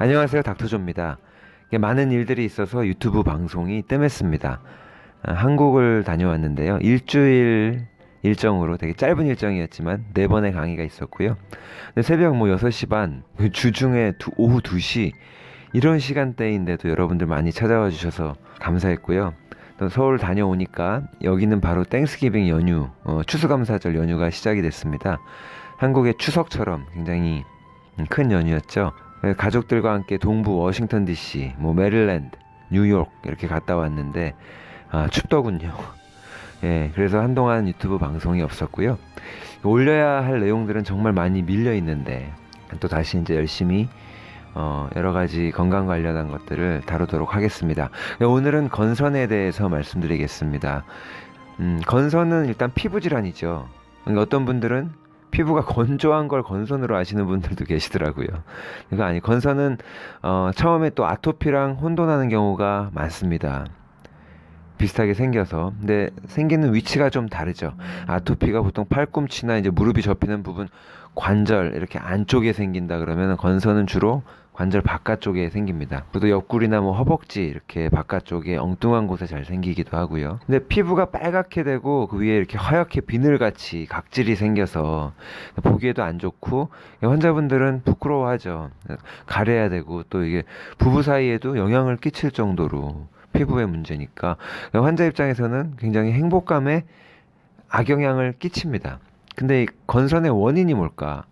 안녕하세요 닥터조입니다. 많은 일들이 있어서 유튜브 방송이 뜸했습니다. 아, 한국을 다녀왔는데요. 일주일 일정으로 되게 짧은 일정이었지만 네 번의 강의가 있었고요. 새벽 뭐 6시 반, 주중에 두- 오후 2시 이런 시간대인데도 여러분들 많이 찾아와 주셔서 감사했고요. 또 서울 다녀오니까 여기는 바로 땡스기빙 연휴, 어, 추수감사절 연휴가 시작이 됐습니다. 한국의 추석처럼 굉장히 음, 큰 연휴였죠. 네, 가족들과 함께 동부 워싱턴 DC, 뭐 메릴랜드, 뉴욕 이렇게 갔다 왔는데 아, 춥더군요. 예, 그래서 한동안 유튜브 방송이 없었고요. 올려야 할 내용들은 정말 많이 밀려 있는데 또 다시 이제 열심히 어, 여러 가지 건강 관련한 것들을 다루도록 하겠습니다. 네, 오늘은 건선에 대해서 말씀드리겠습니다. 음, 건선은 일단 피부 질환이죠. 그러니까 어떤 분들은 피부가 건조한 걸 건선으로 아시는 분들도 계시더라고요. 그러니까 아니 건선은 어, 처음에 또 아토피랑 혼돈하는 경우가 많습니다. 비슷하게 생겨서 근데 생기는 위치가 좀 다르죠. 아토피가 보통 팔꿈치나 이제 무릎이 접히는 부분 관절 이렇게 안쪽에 생긴다 그러면 건선은 주로 관절 바깥쪽에 생깁니다. 또 옆구리나 뭐 허벅지 이렇게 바깥쪽에 엉뚱한 곳에 잘 생기기도 하고요. 근데 피부가 빨갛게 되고 그 위에 이렇게 하얗게 비늘같이 각질이 생겨서 보기에도 안 좋고 환자분들은 부끄러워하죠. 가려야 되고 또 이게 부부 사이에도 영향을 끼칠 정도로 피부의 문제니까 환자 입장에서는 굉장히 행복감에 악영향을 끼칩니다. 근데 이 건선의 원인이 뭘까?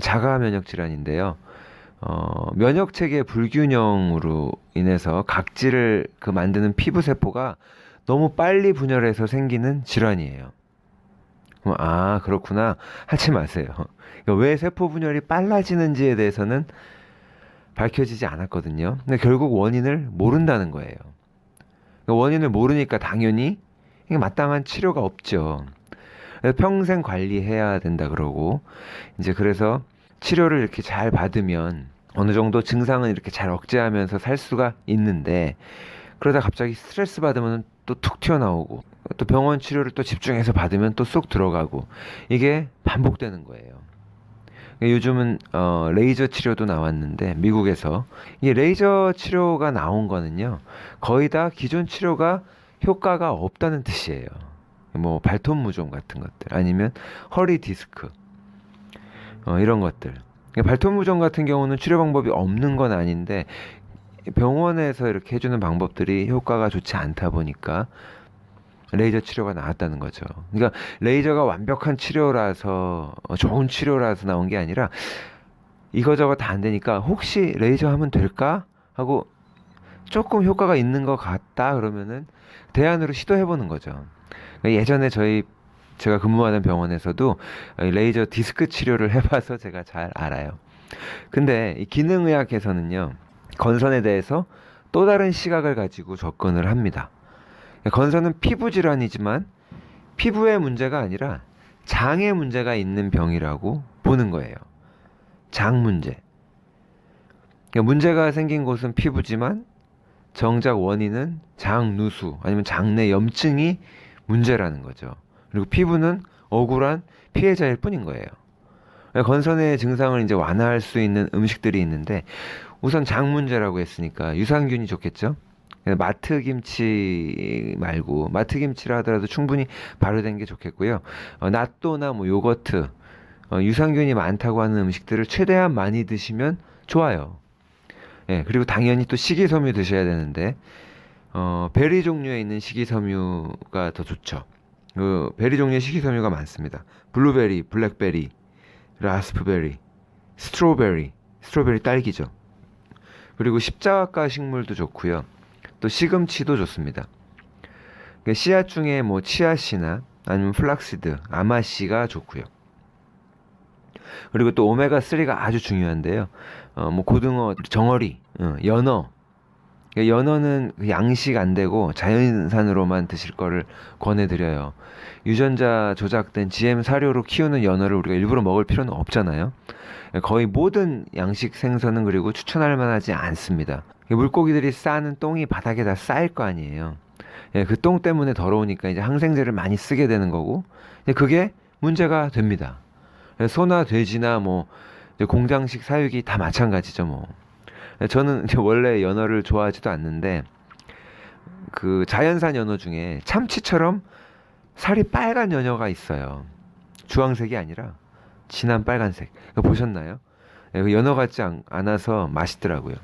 자가 면역 질환인데요. 어, 면역 체계 불균형으로 인해서 각질을 그 만드는 피부 세포가 너무 빨리 분열해서 생기는 질환이에요. 아 그렇구나 하지 마세요. 그러니까 왜 세포 분열이 빨라지는지에 대해서는 밝혀지지 않았거든요. 근데 결국 원인을 모른다는 거예요. 그러니까 원인을 모르니까 당연히 마땅한 치료가 없죠. 평생 관리해야 된다 그러고 이제 그래서 치료를 이렇게 잘 받으면 어느 정도 증상은 이렇게 잘 억제하면서 살 수가 있는데 그러다 갑자기 스트레스 받으면 또 툭 튀어나오고 또 병원 치료를 또 집중해서 받으면 또 쏙 들어가고 이게 반복되는 거예요. 요즘은 어, 레이저 치료도 나왔는데 미국에서 이 레이저 치료가 나온 거는요 거의 다 기존 치료가 효과가 없다는 뜻이에요. 뭐 발톱 무좀 같은 것들 아니면 허리 디스크 어, 이런 것들. 그러니까 발톱 무좀 같은 경우는 치료 방법이 없는 건 아닌데 병원에서 이렇게 해주는 방법들이 효과가 좋지 않다 보니까 레이저 치료가 나왔다는 거죠. 그러니까 레이저가 완벽한 치료라서 어, 좋은 치료라서 나온 게 아니라 이거저거 다 안 되니까 혹시 레이저 하면 될까 하고 조금 효과가 있는 것 같다 그러면은 대안으로 시도해 보는 거죠. 그러니까 예전에 저희 제가 근무하던 병원에서도 레이저 디스크 치료를 해봐서 제가 잘 알아요. 근데 이 기능의학에서는요 건선에 대해서 또 다른 시각을 가지고 접근을 합니다. 건선은 피부 질환이지만 피부의 문제가 아니라 장의 문제가 있는 병이라고 보는 거예요. 장 문제. 그러니까 문제가 생긴 곳은 피부지만 정작 원인은 장 누수 아니면 장내 염증이 문제라는 거죠. 그리고 피부는 억울한 피해자일 뿐인 거예요. 건선의 증상을 이제 완화할 수 있는 음식들이 있는데 우선 장 문제라고 했으니까 유산균이 좋겠죠. 마트 김치 말고 마트 김치라 하더라도 충분히 발효된 게 좋겠고요. 어, 낫또나 뭐 요거트 어, 유산균이 많다고 하는 음식들을 최대한 많이 드시면 좋아요. 예, 그리고 당연히 또 식이섬유 드셔야 되는데 어, 베리 종류에 있는 식이섬유가 더 좋죠. 그 베리 종류의 식이섬유가 많습니다. 블루베리, 블랙베리, 라스프베리, 스트로베리, 스트로베리 딸기죠. 그리고 십자가 식물도 좋고요. 또 시금치도 좋습니다. 그러니까 씨앗 중에 뭐 치아씨나 아니면 플락시드, 아마씨가 좋고요. 그리고 또 오메가 3가 아주 중요한데요. 어, 뭐 고등어, 정어리, 어, 연어. 그러니까 연어는 양식 안 되고 자연산으로만 드실 거를 권해드려요. 유전자 조작된 GM 사료로 키우는 연어를 우리가 일부러 먹을 필요는 없잖아요. 거의 모든 양식 생선은 그리고 추천할 만하지 않습니다. 물고기들이 싸는 똥이 바닥에 다 쌓일 거 아니에요. 예, 그 똥 때문에 더러우니까 이제 항생제를 많이 쓰게 되는 거고, 그게 문제가 됩니다. 소나 돼지나 뭐 공장식 사육이 다 마찬가지죠, 뭐. 저는 이제 원래 연어를 좋아하지도 않는데 그 자연산 연어 중에 참치처럼 살이 빨간 연어가 있어요. 주황색이 아니라 진한 빨간색. 보셨나요? 예, 그 연어 같지 않, 않아서 맛있더라고요.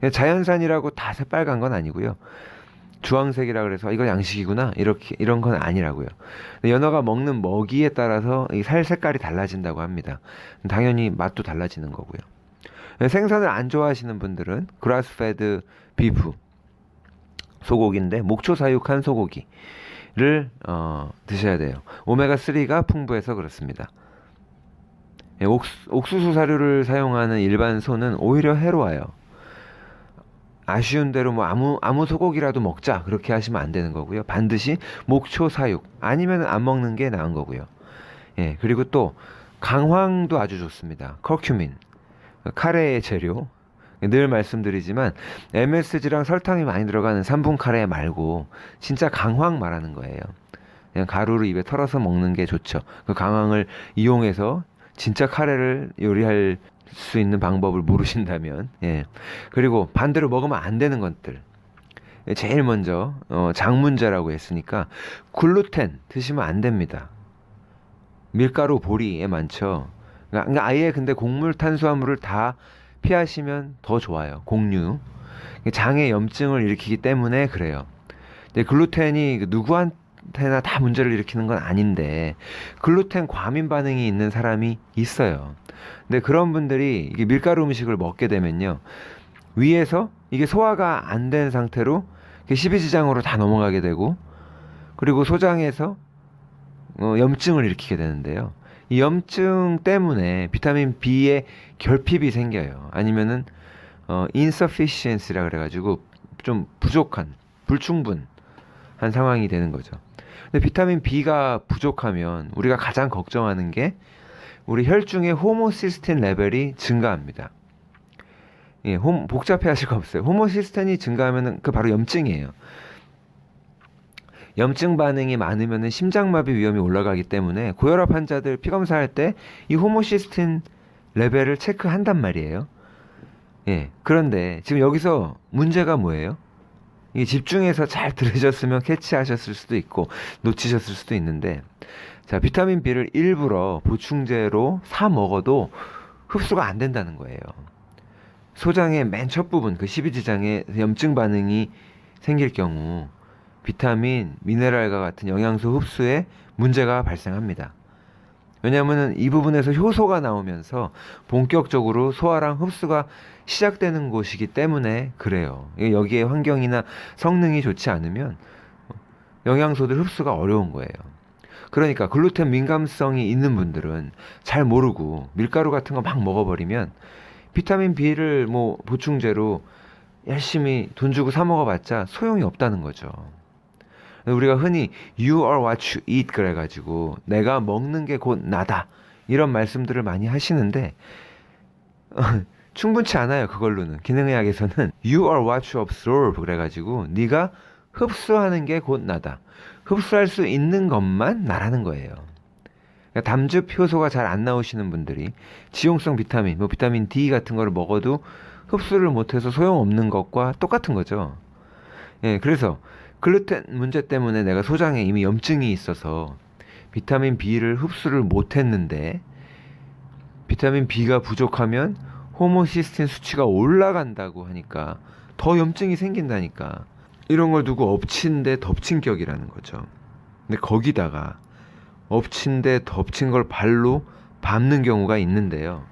그냥 자연산이라고 다 새빨간 건 아니고요. 주황색이라 그래서 이거 양식이구나 이렇게 이런 건 아니라고요. 연어가 먹는 먹이에 따라서 이 살 색깔이 달라진다고 합니다. 당연히 맛도 달라지는 거고요. 네, 생선을 안 좋아하시는 분들은 그라스페드 비프 소고기인데 목초 사육한 소고기를 어, 드셔야 돼요. 오메가 3가 풍부해서 그렇습니다. 예, 옥수, 옥수수 사료를 사용하는 일반 소는 오히려 해로워요. 아쉬운 대로 뭐 아무 아무 소고기라도 먹자 그렇게 하시면 안 되는 거고요. 반드시 목초 사육 아니면 안 먹는 게 나은 거고요. 예 그리고 또 강황도 아주 좋습니다. 커큐민 카레의 재료 늘 말씀드리지만 MSG랑 설탕이 많이 들어가는 3분 카레 말고 진짜 강황 말하는 거예요. 그냥 가루를 입에 털어서 먹는 게 좋죠. 그 강황을 이용해서 진짜 카레를 요리할 수 있는 방법을 모르신다면, 예. 그리고 반대로 먹으면 안 되는 것들. 예, 제일 먼저, 어, 장문제라고 했으니까, 글루텐 드시면 안 됩니다. 밀가루 보리에 많죠. 그러니까 아예 근데 곡물 탄수화물을 다 피하시면 더 좋아요. 곡류. 장에 염증을 일으키기 때문에 그래요. 근데 글루텐이 그 누구한테나 다 문제를 일으키는 건 아닌데 글루텐 과민 반응이 있는 사람이 있어요. 근데 그런 분들이 이게 밀가루 음식을 먹게 되면요. 위에서 이게 소화가 안 된 상태로 십이지장으로 다 넘어가게 되고 그리고 소장에서 어, 염증을 일으키게 되는데요. 이 염증 때문에 비타민 B의 결핍이 생겨요. 아니면은 어, insufficiency라 그래가지고 좀 부족한, 불충분한 상황이 되는 거죠. 근데 비타민 B가 부족하면 우리가 가장 걱정하는 게 우리 혈중의 호모시스틴 레벨이 증가합니다. 예, 홈, 복잡해 하실 거 없어요. 호모시스틴이 증가하면 그 바로 염증이에요. 염증 반응이 많으면 심장마비 위험이 올라가기 때문에 고혈압 환자들 피 검사할 때 이 호모시스틴 레벨을 체크한단 말이에요. 예. 그런데 지금 여기서 문제가 뭐예요? 이게 집중해서 잘 들으셨으면 캐치하셨을 수도 있고 놓치셨을 수도 있는데 자, 비타민 B를 일부러 보충제로 사 먹어도 흡수가 안 된다는 거예요. 소장의 맨 첫 부분 그 12지장에 염증 반응이 생길 경우 비타민, 미네랄과 같은 영양소 흡수에 문제가 발생합니다. 왜냐하면 이 부분에서 효소가 나오면서 본격적으로 소화랑 흡수가 시작되는 곳이기 때문에 그래요. 여기에 환경이나 성능이 좋지 않으면 영양소들 흡수가 어려운 거예요. 그러니까 글루텐 민감성이 있는 분들은 잘 모르고 밀가루 같은 거 막 먹어버리면 비타민 B를 뭐 보충제로 열심히 돈 주고 사 먹어봤자 소용이 없다는 거죠. 우리가 흔히 you are what you eat 그래가지고 내가 먹는 게 곧 나다. 이런 말씀들을 많이 하시는데 어, 충분치 않아요 그걸로는. 기능의학에서는 you are what you absorb 그래가지고 네가 흡수하는 게 곧 나다. 흡수할 수 있는 것만 나라는 거예요. 그러니까 담즙 효소가 잘 안 나오시는 분들이 지용성 비타민 뭐 비타민 D 같은 거를 먹어도 흡수를 못해서 소용없는 것과 똑같은 거죠. 예 그래서 글루텐 문제 때문에 내가 소장에 이미 염증이 있어서 비타민 B를 흡수를 못 했는데 비타민 B가 부족하면 호모시스틴 수치가 올라간다고 하니까 더 염증이 생긴다니까 이런 걸 두고 엎친 데 덮친 격이라는 거죠. 근데 거기다가 엎친 데 덮친 걸 발로 밟는 경우가 있는데요.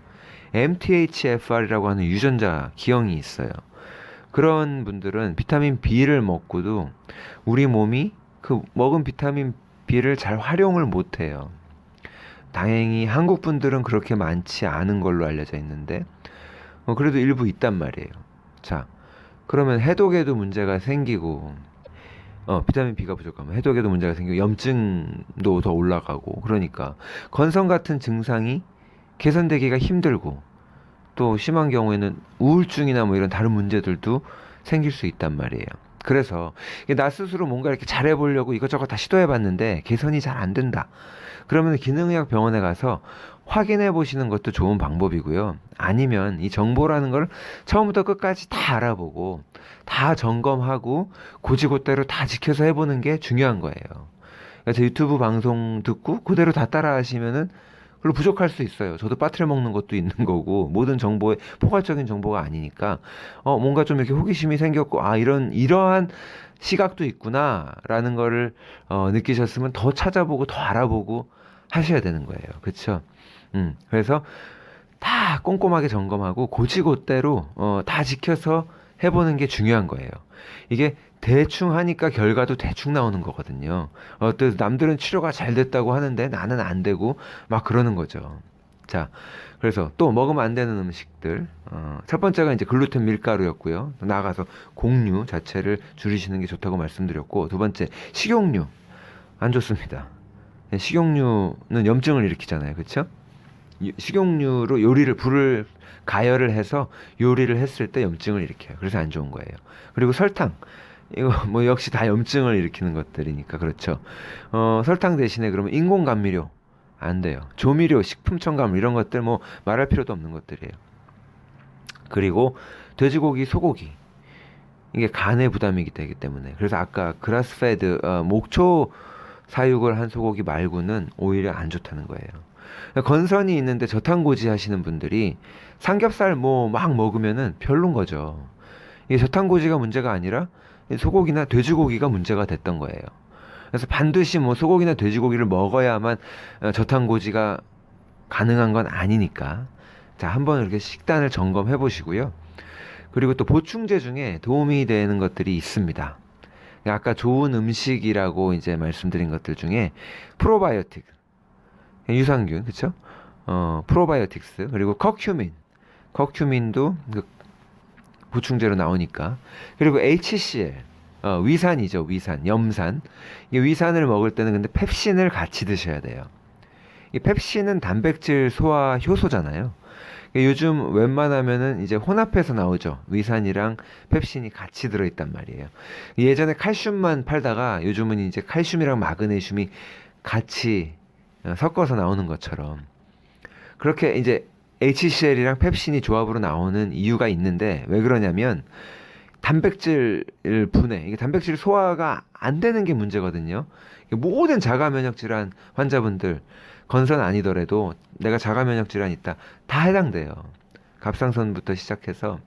MTHFR이라고 하는 유전자 기형이 있어요. 그런 분들은 비타민 B를 먹고도 우리 몸이 그 먹은 비타민 B를 잘 활용을 못 해요. 다행히 한국 분들은 그렇게 많지 않은 걸로 알려져 있는데, 어, 그래도 일부 있단 말이에요. 자, 그러면 해독에도 문제가 생기고, 어, 비타민 B가 부족하면 해독에도 문제가 생기고, 염증도 더 올라가고, 그러니까, 건성 같은 증상이 개선되기가 힘들고, 또 심한 경우에는 우울증이나 뭐 이런 다른 문제들도 생길 수 있단 말이에요. 그래서 나 스스로 뭔가 이렇게 잘해보려고 이것저것 다 시도해봤는데 개선이 잘 안 된다. 그러면 기능의학 병원에 가서 확인해 보시는 것도 좋은 방법이고요. 아니면 이 정보라는 걸 처음부터 끝까지 다 알아보고 다 점검하고 고지고대로 다 지켜서 해보는 게 중요한 거예요. 그러니까 제 유튜브 방송 듣고 그대로 다 따라 하시면은 별로 부족할 수 있어요. 저도 빠트려 먹는 것도 있는 거고 모든 정보에 포괄적인 정보가 아니니까 어 뭔가 좀 이렇게 호기심이 생겼고 아 이런 이러한 시각도 있구나라는 거를 어 느끼셨으면 더 찾아보고 더 알아보고 하셔야 되는 거예요. 그렇죠? 음. 그래서 다 꼼꼼하게 점검하고 고지고대로 어 다 지켜서 해보는 게 중요한 거예요. 이게 대충 하니까 결과도 대충 나오는 거거든요. 어때 남들은 치료가 잘 됐다고 하는데 나는 안 되고 막 그러는 거죠. 자, 그래서 또 먹으면 안 되는 음식들. 어, 첫 번째가 이제 글루텐 밀가루였고요. 나가서 곡류 자체를 줄이시는 게 좋다고 말씀드렸고, 두 번째 식용유 안 좋습니다. 식용유는 염증을 일으키잖아요, 그렇죠? 식용유로 요리를 불을 가열을 해서 요리를 했을 때 염증을 일으켜요. 그래서 안 좋은 거예요. 그리고 설탕. 이거 뭐 역시 다 염증을 일으키는 것들이니까 그렇죠. 어, 설탕 대신에 그러면 인공 감미료 안 돼요. 조미료, 식품 첨가물 이런 것들 뭐 말할 필요도 없는 것들이에요. 그리고 돼지고기, 소고기 이게 간에 부담이 되기 때문에 그래서 아까 그라스페드 어, 목초 사육을 한 소고기 말고는 오히려 안 좋다는 거예요. 건선이 있는데 저탄고지 하시는 분들이 삼겹살 뭐 막 먹으면은 별론 거죠. 이게 저탄고지가 문제가 아니라 소고기나 돼지고기가 문제가 됐던 거예요. 그래서 반드시 뭐 소고기나 돼지고기를 먹어야만 어, 저탄고지가 가능한 건 아니니까. 자, 한번 이렇게 식단을 점검해 보시고요. 그리고 또 보충제 중에 도움이 되는 것들이 있습니다. 아까 좋은 음식이라고 이제 말씀드린 것들 중에 프로바이오틱, 유산균, 그쵸? 어, 프로바이오틱스, 그리고 커큐민. 커큐민도 그 보충제로 나오니까. 그리고 HCl, 어, 위산이죠, 위산, 염산. 이 위산을 먹을 때는 근데 펩신을 같이 드셔야 돼요. 이 펩신은 단백질 소화 효소잖아요. 요즘 웬만하면은 이제 혼합해서 나오죠. 위산이랑 펩신이 같이 들어있단 말이에요. 예전에 칼슘만 팔다가 요즘은 이제 칼슘이랑 마그네슘이 같이 어, 섞어서 나오는 것처럼 그렇게 이제 HCl이랑 펩신이 조합으로 나오는 이유가 있는데 왜 그러냐면 단백질 분해 이게 단백질 소화가 안 되는 게 문제거든요. 모든 자가 면역 질환 환자분들 건선 아니더라도 내가 자가 면역 질환 있다 다 해당돼요. 갑상선부터 시작해서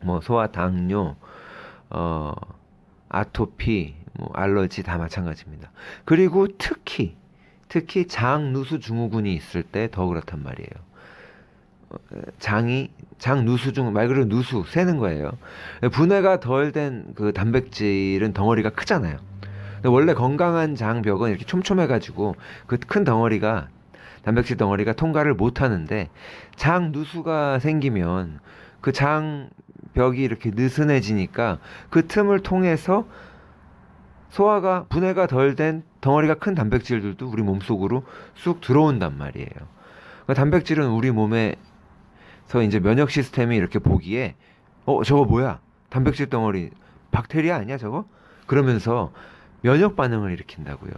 뭐 소화 당뇨 어 아토피 뭐 알러지 다 마찬가지입니다. 그리고 특히 특히 장 누수 증후군이 있을 때 더 그렇단 말이에요. 어, 장이 장 누수 중 말 그대로 누수 새는 거예요. 분해가 덜 된 그 단백질은 덩어리가 크잖아요. 원래 건강한 장벽은 이렇게 촘촘해가지고 그 큰 덩어리가 단백질 덩어리가 통과를 못 하는데 장 누수가 생기면 그 장벽이 이렇게 느슨해지니까 그 틈을 통해서 소화가 분해가 덜 된 덩어리가 큰 단백질들도 우리 몸속으로 쑥 들어온단 말이에요. 그러니까 단백질은 우리 몸에서 이제 면역 시스템이 이렇게 보기에 어 저거 뭐야 단백질 덩어리 박테리아 아니야 저거 그러면서 면역 반응을 일으킨다고요.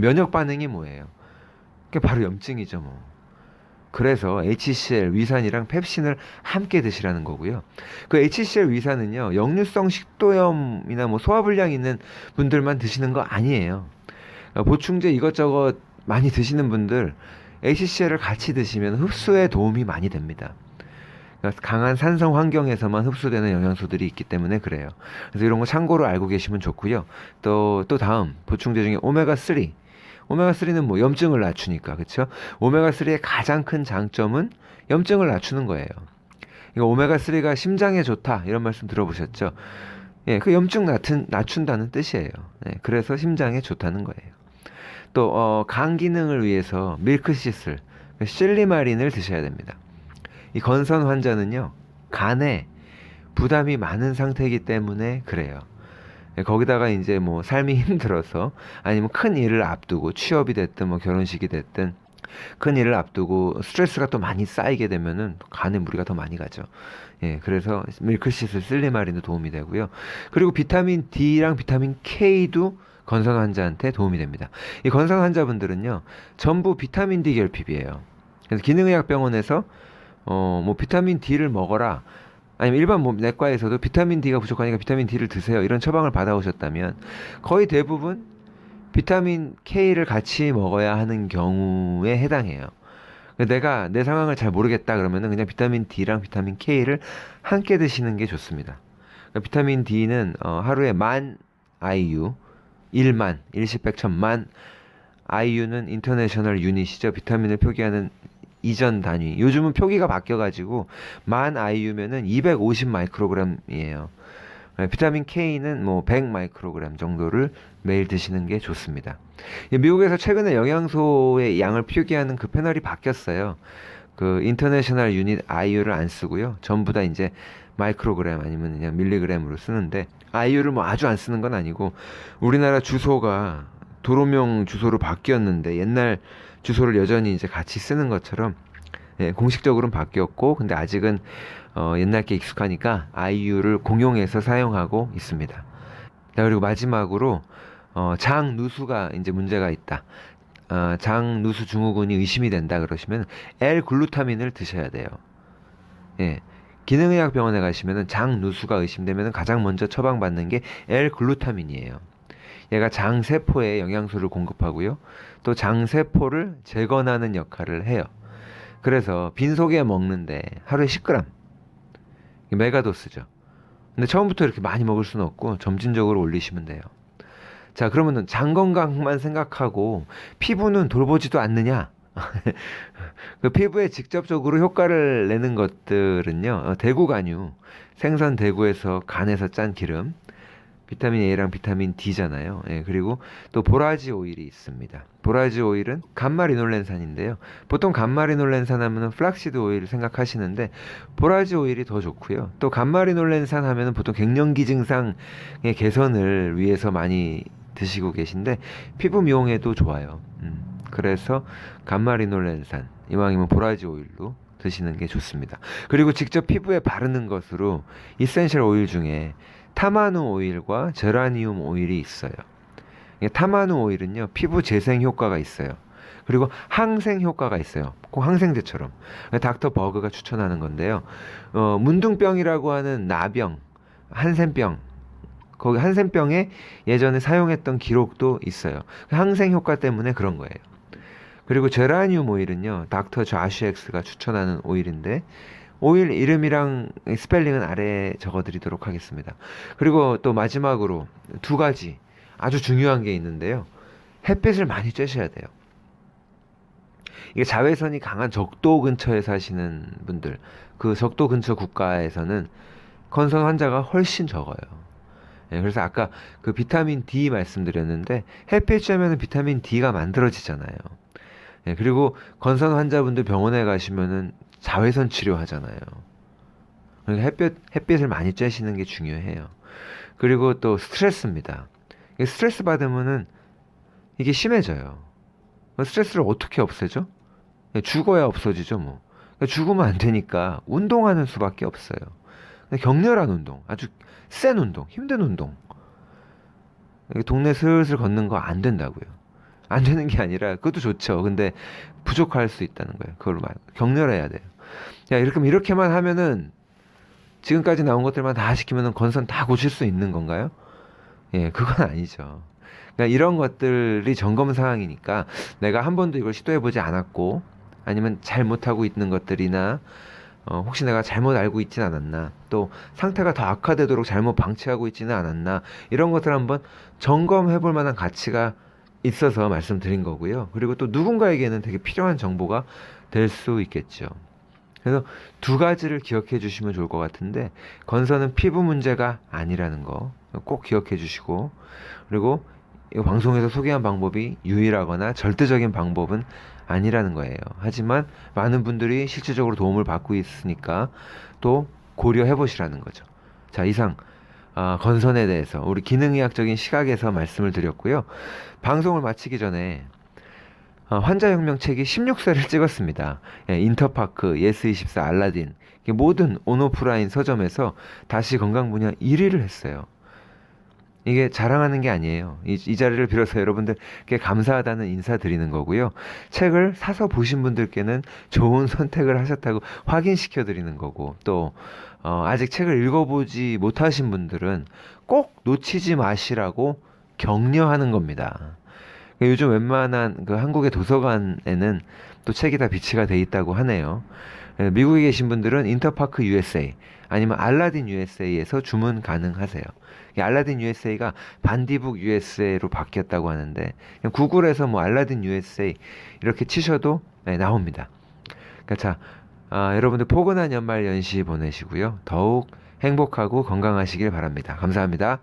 면역 반응이 뭐예요? 그게 바로 염증이죠, 뭐. 그래서 HCl 위산이랑 펩신을 함께 드시라는 거고요. 그 HCl 위산은요, 역류성 식도염이나 뭐 소화불량 있는 분들만 드시는 거 아니에요. 그러니까 보충제 이것저것 많이 드시는 분들 HCl을 같이 드시면 흡수에 도움이 많이 됩니다. 그러니까 강한 산성 환경에서만 흡수되는 영양소들이 있기 때문에 그래요. 그래서 이런 거 참고로 알고 계시면 좋고요. 또, 또 다음 보충제 중에 오메가 3. 오메가3는 뭐 염증을 낮추니까, 그쵸? 오메가3의 가장 큰 장점은 염증을 낮추는 거예요. 그러니까 오메가3가 심장에 좋다, 이런 말씀 들어보셨죠? 예, 그 염증 낮춘, 낮춘다는 뜻이에요. 예, 그래서 심장에 좋다는 거예요. 또, 어, 간 기능을 위해서 밀크시슬, 실리마린을 드셔야 됩니다. 이 건선 환자는요, 간에 부담이 많은 상태이기 때문에 그래요. 예, 거기다가 이제 뭐 삶이 힘들어서 아니면 큰 일을 앞두고 취업이 됐든 뭐 결혼식이 됐든 큰 일을 앞두고 스트레스가 또 많이 쌓이게 되면은 간에 무리가 더 많이 가죠. 예, 그래서 밀크시슬 슬리마린도 도움이 되고요. 그리고 비타민 D랑 비타민 K도 건선 환자한테 도움이 됩니다. 이 건선 환자분들은요, 전부 비타민 D 결핍이에요. 그래서 기능의학병원에서 어, 뭐 비타민 D를 먹어라. 아니면 일반 뭐 내과에서도 비타민 D가 부족하니까 비타민 D를 드세요. 이런 처방을 받아오셨다면 거의 대부분 비타민 K를 같이 먹어야 하는 경우에 해당해요. 내가 내 상황을 잘 모르겠다 그러면은 그냥 비타민 D랑 비타민 K를 함께 드시는 게 좋습니다. 그러니까 비타민 D는 어, 하루에 만 IU, 1만, 일십백천만 IU는 인터내셔널 유닛이죠. 비타민을 표기하는 이전 단위. 요즘은 표기가 바뀌어가지고 만 IU면은 250 마이크로그램이에요. 네, 비타민 K는 뭐 100 마이크로그램 정도를 매일 드시는 게 좋습니다. 미국에서 최근에 영양소의 양을 표기하는 그 패널이 바뀌었어요. 그 인터내셔널 유닛 IU를 안 쓰고요. 전부 다 이제 마이크로그램 아니면 그냥 밀리그램으로 쓰는데 IU를 뭐 아주 안 쓰는 건 아니고 우리나라 주소가 도로명 주소로 바뀌었는데 옛날 주소를 여전히 이제 같이 쓰는 것처럼 예, 공식적으로는 바뀌었고 근데 아직은 어, 옛날 게 익숙하니까 IU를 공용해서 사용하고 있습니다. 자, 그리고 마지막으로 어, 장 누수가 이제 문제가 있다. 어, 장 누수 증후군이 의심이 된다 그러시면 L 글루타민을 드셔야 돼요. 예. 기능의학 병원에 가시면은 장 누수가 의심되면 가장 먼저 처방받는 게 L 글루타민이에요. 얘가 장 세포에 영양소를 공급하고요. 또 장 세포를 재건하는 역할을 해요. 그래서 빈속에 먹는데 하루에 10g 메가도스죠. 근데 처음부터 이렇게 많이 먹을 수는 없고 점진적으로 올리시면 돼요. 자, 그러면은 장 건강만 생각하고 피부는 돌보지도 않느냐? 그 피부에 직접적으로 효과를 내는 것들은요, 어, 대구 간유, 생선 대구에서 간에서 짠 기름, 비타민 A랑 비타민 D잖아요. 예, 그리고 또 보라지 오일이 있습니다. 보라지 오일은 감마리놀렌산인데요. 보통 감마리놀렌산 하면은 플락시드 오일 생각하시는데 보라지 오일이 더 좋고요. 또 감마리놀렌산 하면은 보통 갱년기 증상의 개선을 위해서 많이 드시고 계신데 피부 미용에도 좋아요. 음, 그래서 감마리놀렌산 이왕이면 보라지 오일로 드시는 게 좋습니다. 그리고 직접 피부에 바르는 것으로 이센셜 오일 중에 타마누 오일과 제라니움 오일이 있어요. 타마누 오일은요 피부 재생 효과가 있어요. 그리고 항생 효과가 있어요. 꼭 항생제처럼. 닥터 버그가 추천하는 건데요. 어, 문둥병이라고 하는 나병, 한센병, 거기 한센병에 예전에 사용했던 기록도 있어요. 항생 효과 때문에 그런 거예요. 그리고 제라늄 오일은요, 닥터 좌슈엑스가 추천하는 오일인데, 오일 이름이랑 스펠링은 아래에 적어드리도록 하겠습니다. 그리고 또 마지막으로 두 가지 아주 중요한 게 있는데요. 햇빛을 많이 쬐셔야 돼요. 이게 자외선이 강한 적도 근처에 사시는 분들, 그 적도 근처 국가에서는 건선 환자가 훨씬 적어요. 예, 그래서 아까 그 비타민 D 말씀드렸는데 햇빛 쬐면 비타민 D가 만들어지잖아요. 예, 그리고 건선 환자분들 병원에 가시면은 자외선 치료하잖아요. 그러니까 햇빛, 햇빛을 많이 쬐시는 게 중요해요. 그리고 또 스트레스입니다. 스트레스 받으면은 이게 심해져요. 스트레스를 어떻게 없애죠? 죽어야 없어지죠, 뭐. 죽으면 안 되니까 운동하는 수밖에 없어요. 격렬한 운동, 아주 센 운동, 힘든 운동. 동네 슬슬 걷는 거 안 된다고요. 안 되는 게 아니라 그것도 좋죠. 근데 부족할 수 있다는 거예요. 그걸로 말 격렬해야 돼요. 야 이렇게 이렇게만 하면은 지금까지 나온 것들만 다 시키면은 건선 다 고칠 수 있는 건가요? 예, 그건 아니죠. 그러니까 이런 것들이 점검 사항이니까 내가 한 번도 이걸 시도해 보지 않았고 아니면 잘못하고 있는 것들이나 어, 혹시 내가 잘못 알고 있진 않았나 또 상태가 더 악화되도록 잘못 방치하고 있지는 않았나 이런 것들 한번 점검해 볼 만한 가치가 있어서 말씀드린 거고요. 그리고 또 누군가에게는 되게 필요한 정보가 될 수 있겠죠. 그래서 두 가지를 기억해 주시면 좋을 것 같은데 건선은 피부 문제가 아니라는 거 꼭 기억해 주시고 그리고 이 방송에서 소개한 방법이 유일하거나 절대적인 방법은 아니라는 거예요. 하지만 많은 분들이 실질적으로 도움을 받고 있으니까 또 고려해 보시라는 거죠. 자, 이상 어, 건선에 대해서 우리 기능의학적인 시각에서 말씀을 드렸고요. 방송을 마치기 전에 어, 환자혁명 책이 16세를 찍었습니다. 예, 인터파크, 예스24, 알라딘 모든 온오프라인 서점에서 다시 건강 분야 1위를 했어요. 이게 자랑하는 게 아니에요. 이, 이 자리를 빌어서 여러분들께 감사하다는 인사드리는 거고요. 책을 사서 보신 분들께는 좋은 선택을 하셨다고 확인시켜 드리는 거고 또 어, 아직 책을 읽어보지 못하신 분들은 꼭 놓치지 마시라고 격려하는 겁니다. 요즘 웬만한 그 한국의 도서관에는 또 책이 다 비치가 돼 있다고 하네요. 예, 미국에 계신 분들은 인터파크 USA 아니면 알라딘 USA에서 주문 가능하세요. 이 알라딘 USA가 반디북 USA로 바뀌었다고 하는데 구글에서 뭐 알라딘 USA 이렇게 치셔도 네, 나옵니다. 그러니까 자, 아, 여러분들 포근한 연말 연시 보내시고요. 더욱 행복하고 건강하시길 바랍니다. 감사합니다.